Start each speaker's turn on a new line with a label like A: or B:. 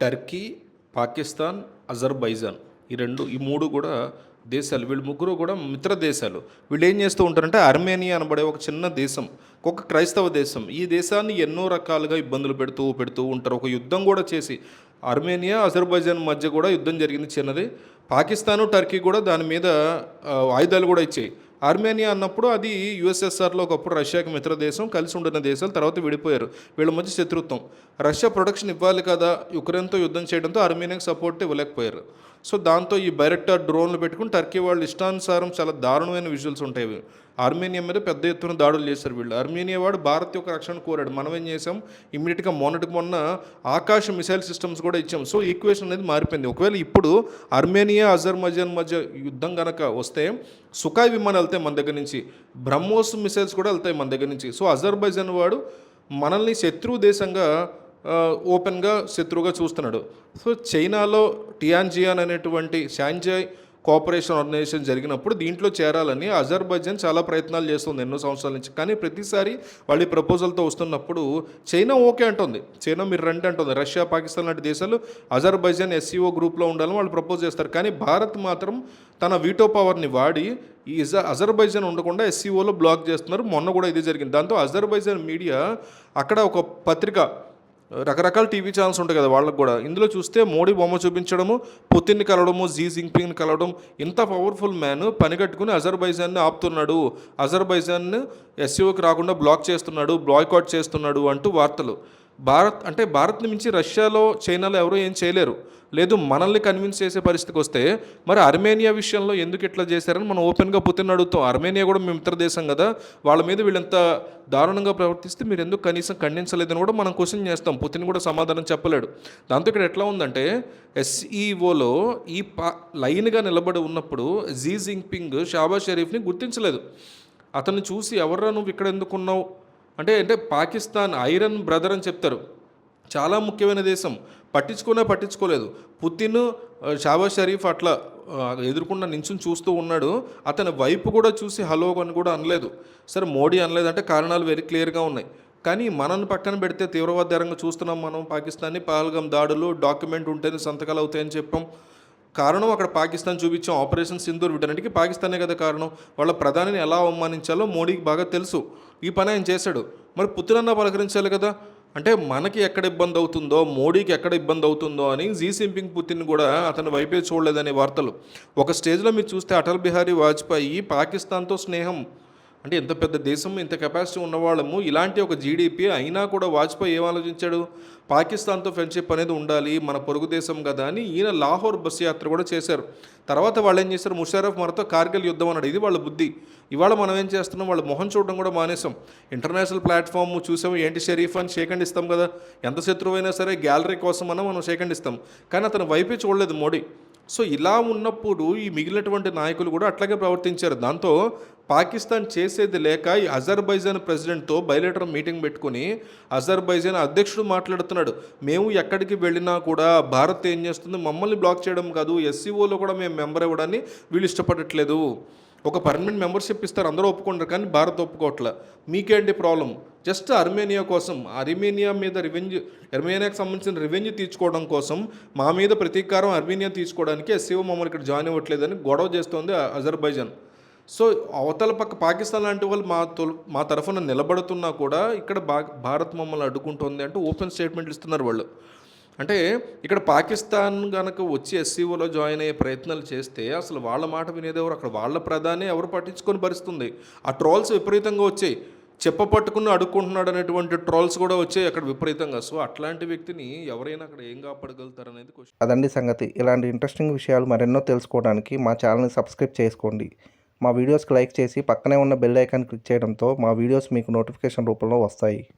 A: Turkey Pakistan Azerbaijan ఈ రెండు ఈ మూడు కూడా దేశాలు. వీళ్ళు ముగ్గురు కూడా మిత్ర దేశాలు. వీళ్ళు ఏం చేస్తూ ఉంటారంటే అర్మేనియా అనబడే ఒక చిన్న దేశం ఒక క్రైస్తవ దేశం. ఈ దేశాన్ని ఎన్నో రకాలుగా ఇబ్బందులు పెడుతూ పెడుతూ ఉంటారు. ఒక యుద్ధం కూడా చేసి అర్మేనియా అజర్బైజాన్ మధ్య కూడా యుద్ధం జరిగింది చిన్నది. పాకిస్తాను టర్కీ కూడా దాని మీద ఆయుధాలు కూడా ఇచ్చాయి. ఆర్మేనియా అన్నప్పుడు అది యుఎస్ఎస్ఆర్లో ఒకప్పుడు రష్యాకి మిత్ర దేశం కలిసి ఉండిన దేశాలు తర్వాత విడిపోయారు. వీళ్ళ మధ్య శత్రుత్వం. రష్యా ప్రొడక్షన్ ఇవ్వాలి కదా యుక్రెయిన్తో యుద్ధం చేయడంతో ఆర్మేనియాకి సపోర్ట్ ఇవ్వలేకపోయారు. సో దాంతో ఈ బైరెక్టర్ డ్రోన్లు పెట్టుకుని టర్కీ వాళ్ళు ఇష్టానుసారం చాలా దారుణమైన విజువల్స్ ఉంటాయి ఆర్మేనియా మీద పెద్ద ఎత్తున దాడులు చేశారు వీళ్ళు. ఆర్మేనియా వాడు భారత్ యొక్క రక్షణ కోరాడు. మనం ఏం చేసాం ఇమ్మీడియట్గా మొన్నటికి మొన్న ఆకాశ మిసైల్ సిస్టమ్స్ కూడా ఇచ్చాం. సో ఈక్వేషన్ అనేది మారిపోయింది. ఒకవేళ ఇప్పుడు ఆర్మేనియా అజర్బైజాన్ మధ్య యుద్ధం కనుక వస్తే సుఖాయ్ విమానాలు వెళ్తాయి మన దగ్గర నుంచి. బ్రహ్మోస్ మిసైల్స్ కూడా వెళ్తాయి మన దగ్గర నుంచి. సో అజర్బైజాన్ వాడు మనల్ని శత్రు దేశంగా ఓపెన్గా శత్రువుగా చూస్తున్నాడు. సో చైనాలో టియాన్జియాన్ అనేటువంటి షాంజాయ్ కోఆపరేషన్ ఆర్గనైజేషన్ జరిగినప్పుడు దీంట్లో చేరాలని అజర్బైజాన్ చాలా ప్రయత్నాలు చేస్తుంది ఎన్నో సంవత్సరాల నుంచి. కానీ ప్రతిసారి వాళ్ళు ప్రపోజల్తో వస్తున్నప్పుడు చైనా ఓకే అంటుంది. చైనా మీరు రండి అంటుంది. రష్యా పాకిస్తాన్ లాంటి దేశాలు అజర్బైజాన్ ఎస్సీఓ గ్రూప్లో ఉండాలని వాళ్ళు ప్రపోజ్ చేస్తారు. కానీ భారత్ మాత్రం తన వీటో పవర్ని వాడి ఈ అజర్బైజాన్ ఉండకుండా ఎస్సీఓలో బ్లాక్ చేస్తున్నారు. మొన్న కూడా ఇది జరిగింది. దాంతో అజర్బైజాన్ మీడియా అక్కడ ఒక పత్రిక రకరకాల టీవీ ఛానల్స్ ఉంటాయి కదా వాళ్ళకి కూడా. ఇందులో చూస్తే మోడీ బొమ్మ చూపించడము పుతిన్ని కలవడము జీ జింగ్పింగ్ని కలవడం ఇంత పవర్ఫుల్ మ్యాన్ పని కట్టుకుని అజర్బైజాన్ని ఆపుతున్నాడు. అజర్బైజాన్ ఎస్యూకి రాకుండా బ్లాక్ చేస్తున్నాడు బ్లాయ్కాట్ చేస్తున్నాడు అంటూ వార్తలు. భారత్ అంటే భారత్ని మించి రష్యాలో చైనాలో ఎవరూ ఏం చేయలేరు. లేదు మనల్ని కన్విన్స్ చేసే పరిస్థితికి వస్తే మరి అర్మేనియా విషయంలో ఎందుకు ఇట్లా చేశారని మనం ఓపెన్గా పుతిన్ అడుగుతాం. అర్మేనియా కూడా మేము ఇతర దేశం కదా వాళ్ళ మీద వీళ్ళంత దారుణంగా ప్రవర్తిస్తే మీరు ఎందుకు కనీసం ఖండించలేదని కూడా మనం క్వశ్చన్ చేస్తాం. పుతిన్ కూడా సమాధానం చెప్పలేడు. దాంతో ఇక్కడ ఎట్లా ఉందంటే ఎస్ఈఓలో ఈ పా లైన్గా నిలబడి ఉన్నప్పుడు జీ జింగ్పింగ్ షాబా షరీఫ్ని గుర్తించలేదు. అతన్ని చూసి ఎవర్రా నువ్వు ఇక్కడ ఎందుకున్నావు అంటే అంటే పాకిస్తాన్ ఐరన్ బ్రదర్ అని చెప్తారు. చాలా ముఖ్యమైన దేశం. పట్టించుకున్నా పట్టించుకోలేదు. పుతిన్ షాబాజ్ షరీఫ్ అట్లా ఎదుర్కొన్న నించుని చూస్తూ ఉన్నాడు. అతని వైపు కూడా చూసి హలో అని కూడా అనలేదు. సరే మోడీ అనలేదు అంటే కారణాలు వెరీ క్లియర్గా ఉన్నాయి. కానీ మనల్ని పక్కన పెడితే తీవ్రవాదారంగా చూస్తున్నాం మనం పాకిస్తాన్ని. పహల్గం దాడులు డాక్యుమెంట్ ఉంటేనే సంతకాలు అవుతాయని చెప్పాం. కారణం అక్కడ పాకిస్తాన్ చూపించిన ఆపరేషన్ సింధూర్ వీటన్నిటికీ పాకిస్తానే కదా కారణం. వాళ్ళ ప్రధానిని ఎలా అవమానించాలో మోడీకి బాగా తెలుసు. ఈ పని ఆయన చేశాడు. మరి పుత్రులన్నా పలకరించాలి కదా. అంటే మనకి ఎక్కడ ఇబ్బంది అవుతుందో మోడీకి ఎక్కడ ఇబ్బంది అవుతుందో అని జీ సింపింగ్ పుతిన్ కూడా అతని వైపే చూడలేదనే వార్తలు. ఒక స్టేజ్లో మీరు చూస్తే అటల్ బిహారీ వాజ్పేయి పాకిస్తాన్తో స్నేహం. అంటే ఇంత పెద్ద దేశం ఇంత కెపాసిటీ ఉన్నవాళ్ళము ఇలాంటి ఒక జీడిపి అయినా కూడా వాజ్పేయి ఏం ఆలోచించాడు? పాకిస్తాన్తో ఫ్రెండ్షిప్ అనేది ఉండాలి మన పొరుగు దేశం కదా అని ఈయన లాహోర్ బస్ యాత్ర కూడా చేశారు. తర్వాత వాళ్ళు ఏం చేశారు? ముషారఫ్ మనతో కార్గిల్ యుద్ధం అన్నాడు. ఇది వాళ్ళ బుద్ధి. ఇవాళ మనం ఏం చేస్తున్నాం? వాళ్ళు మొహం చూడడం కూడా మానేసాం ఇంటర్నేషనల్ ప్లాట్ఫామ్ చూసాం ఏంటి షరీఫ్ అని షేకండ్ ఇస్తాం కదా. ఎంత శత్రువైనా సరే గ్యాలరీ కోసం అన్న మనం షేకండ్ ఇస్తాం. కానీ అతను వైపే చూడలేదు మోడీ. సో ఇలా ఉన్నప్పుడు ఈ మిగిలినటువంటి నాయకులు కూడా అట్లాగే ప్రవర్తించారు. దాంతో పాకిస్తాన్ చేసేది లేక ఈ అజర్బైజాన్ ప్రెసిడెంట్తో బయలేటర్ మీటింగ్ పెట్టుకుని అజర్బైజాన్ అధ్యక్షుడు మాట్లాడుతున్నాడు. మేము ఎక్కడికి వెళ్ళినా కూడా భారత్ ఏం చేస్తుంది? మమ్మల్ని బ్లాక్ చేయడం కాదు. ఎస్సీఓలో కూడా మేము మెంబర్ ఇవ్వడాన్ని వీళ్ళు ఇష్టపడట్లేదు. ఒక పర్మనెంట్ మెంబర్షిప్ ఇస్తారు. అందరూ ఒప్పుకుంటారు కానీ భారత్ ఒప్పుకోవట్లే. మీకేంటి ప్రాబ్లం జస్ట్ అర్మేనియా కోసం అర్మేనియా మీద రివెంజ్ అర్మేనియాకి సంబంధించిన రివెంజ్ తీర్చుకోవడం కోసం మా మీద ప్రతీకారం అర్మేనియా తీసుకోవడానికి ఎస్సీఓ మమ్మల్ని ఇక్కడ జాయిన్ అవ్వట్లేదని గొడవ చేస్తోంది అజర్బైజాన్. సో అవతల పక్క పాకిస్తాన్ లాంటి వాళ్ళు మా తొల్ మా తరఫున నిలబడుతున్నా కూడా ఇక్కడ భా భారత్ మమ్మల్ని అడ్డుకుంటుంది అంటే ఓపెన్ స్టేట్మెంట్లు ఇస్తున్నారు వాళ్ళు. అంటే ఇక్కడ పాకిస్తాన్ కనుక వచ్చి ఎస్సీఓలో జాయిన్ అయ్యే ప్రయత్నాలు చేస్తే అసలు వాళ్ళ మాట వినేదెవరు? అక్కడ వాళ్ళ ప్రధాని ఎవరు పట్టించుకొని భరిస్తుంది? ఆ ట్రోల్స్ విపరీతంగా వచ్చాయి. చెప్ప పట్టుకుని అడుక్కుంటున్నాడు అనేటువంటి ట్రోల్స్ కూడా వచ్చాయి అక్కడ విపరీతంగా. సో అట్లాంటి వ్యక్తిని ఎవరైనా అక్కడ ఏం కాపాడగలుగుతారు అనేది క్వశ్చన్
B: అదండి సంగతి. ఇలాంటి ఇంట్రెస్టింగ్ విషయాలు మరెన్నో తెలుసుకోవడానికి మా ఛానల్ని సబ్స్క్రైబ్ చేసుకోండి. మా వీడియోస్కి లైక్ చేసి పక్కనే ఉన్న బెల్ ఐకాన్ క్లిక్ చేయడంతో మా వీడియోస్ మీకు నోటిఫికేషన్ రూపంలో వస్తాయి.